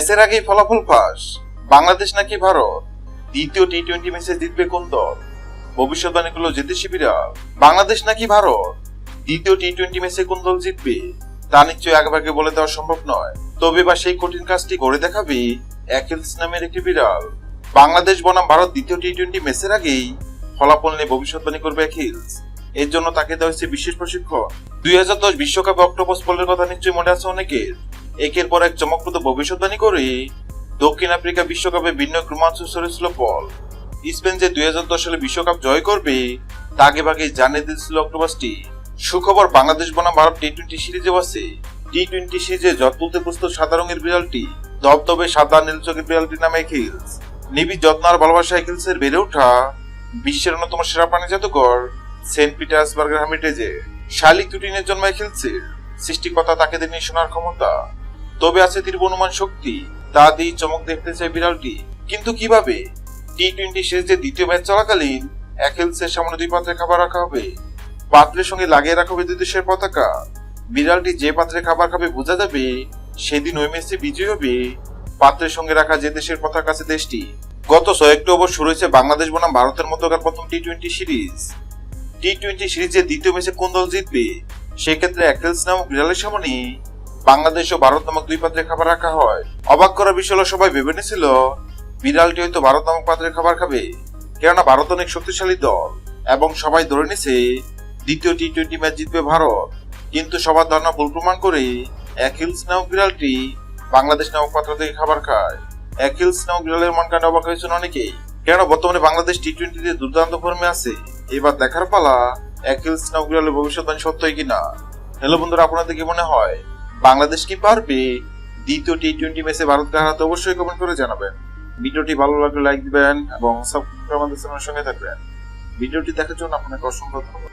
ম্যাচের আগেই ফলাফল ফাঁস। বাংলাদেশ নাকি ভারত? দ্বিতীয় টি টোয়েন্টি ম্যাচে জিতবে কোন দল? ভবিষ্যৎবাণী করল জিতে শিবিরা। বাংলাদেশ নাকি ভারত? দ্বিতীয় টি টোয়েন্টি ম্যাচে কোন দল জিতবে? তা নিশ্চয়ই আগেভাগে বলে দেওয়া সম্ভব নয়। তবে বা সেই কঠিন কাজটি করে দেখাবে অ্যাকেলস নামের একটি বিড়াল। বাংলাদেশ বনাম ভারত দ্বিতীয় টি টোয়েন্টি ম্যাচের আগেই ফলাফল নিয়ে ভবিষ্যৎবাণী করবে অ্যাকিলস এর জন্য তাকে দেওয়া হয়েছে বিশেষ প্রশিক্ষণ। দুই হাজার দশ বিশ্বকাপে অক্টোপাস বলের কথা নিশ্চয়ই মনে আছে অনেকের? একের পর এক চমকপ্রদ ভবিষ্যৎবাণী করে দক্ষিণ আফ্রিকা বিশ্বকাপে ভিন্ন এক রোমাঞ্চ সরেছিল পল স্পেন যে দুই হাজার দশ সালে বিশ্বকাপ জয় করবে তা আগে ভাগে জানিয়ে দিয়েছিল অক্টোপাসটি সুখবর, বাংলাদেশ বনাম ভারত টি টোয়েন্টি সিরিজেও আছে। টি টোয়েন্টি সিরিজে জট তুলতে প্রস্তুত সাদা রঙের বিড়ালটি দবদবে সাদা নীল চোখের বিড়ালটি নামে হিলস। নিবিড় যত্ন আর ভালোবাসা হিলসের বেড়ে ওঠা বিশ্বের অন্যতম সেরা প্রাণী জাদুঘর, সেন্ট পিটার্সবার্গের হামিটেজে। শালিক দুটিনের জন্ম হিলসের সৃষ্টিকর্তা তাকে দিয়ে শোনার ক্ষমতা। তবে আছে তীব্র অনুমান শক্তি, তা দিয়ে চমক দেখতে চায় বিড়ালটি। কিন্তু কীভাবে? টি টোয়েন্টি সিরিজের দ্বিতীয় ম্যাচ চলাকালীন অ্যাকেলসের সামনে দুই পাত্রে খাবার রাখা হবে। পাত্রের সঙ্গে লাগিয়ে রাখা হবে দুই দেশের পতাকা। বিড়ালটি যে পাত্রে খাবার খাবে বোঝা যাবে, সেদিন ওই ম্যাচে বিজয়ী হবে পাত্রের সঙ্গে রাখা যে দেশের পতাকা আছে দেশটি। গত ছয় অক্টোবর শুরু হয়েছে বাংলাদেশ বনাম ভারতের মধ্যকার প্রথম T twenty series. T twenty সিরিজের দ্বিতীয় ম্যাচে কোন দল জিতবে? সেক্ষেত্রে অ্যাকেলস নামক বিড়ালের সামনে বাংলাদেশ ও ভারত নামক দুই পাত্রে খাবার রাখা হয়। অবাক করা বিষয় হলো, সবাই ভেবে নিয়েছিল, বিড়ালটি হয়তো ভারত নামক পাত্রে খাবার খাবে। কেননা ভারত অনেক শক্তিশালী দল এবং সবাই ধরে নিছে দ্বিতীয় টি টোয়েন্টি ম্যাচ জিতবে ভারত। কিন্তু সবার ধারণা ভুল প্রমাণ করে অ্যাকিলস নামক বিড়ালটি বাংলাদেশ নামক পাত্র থেকে খাবার খায়। অ্যাকিলস নামক বিড়ালের মন কাণ্ডে অবাক হয়েছেন অনেকেই। কেন বর্তমানে বাংলাদেশ টি টোয়েন্টিতে দুর্দান্ত ফর্মে আছে। এবার দেখার পালা অ্যাকিলস নামক বিড়ালের ভবিষ্যৎবাণী সত্যই কিনা? হ্যালো বন্ধুরা, আপনাদের কি মনে হয়? বাংলাদেশ কি পারবে? দ্বিতীয় টি টোয়েন্টি ম্যাচে ভারতকে হারাতে অবশ্যই কমেন্ট করে জানাবেন। ভিডিওটি ভালো লাগলে লাইক দিবেন এবং সাবস্ক্রাইব আমাদের চ্যানেলের সঙ্গে থাকবেন। ভিডিওটি দেখার জন্য আপনাকে অসংখ্য ধন্যবাদ।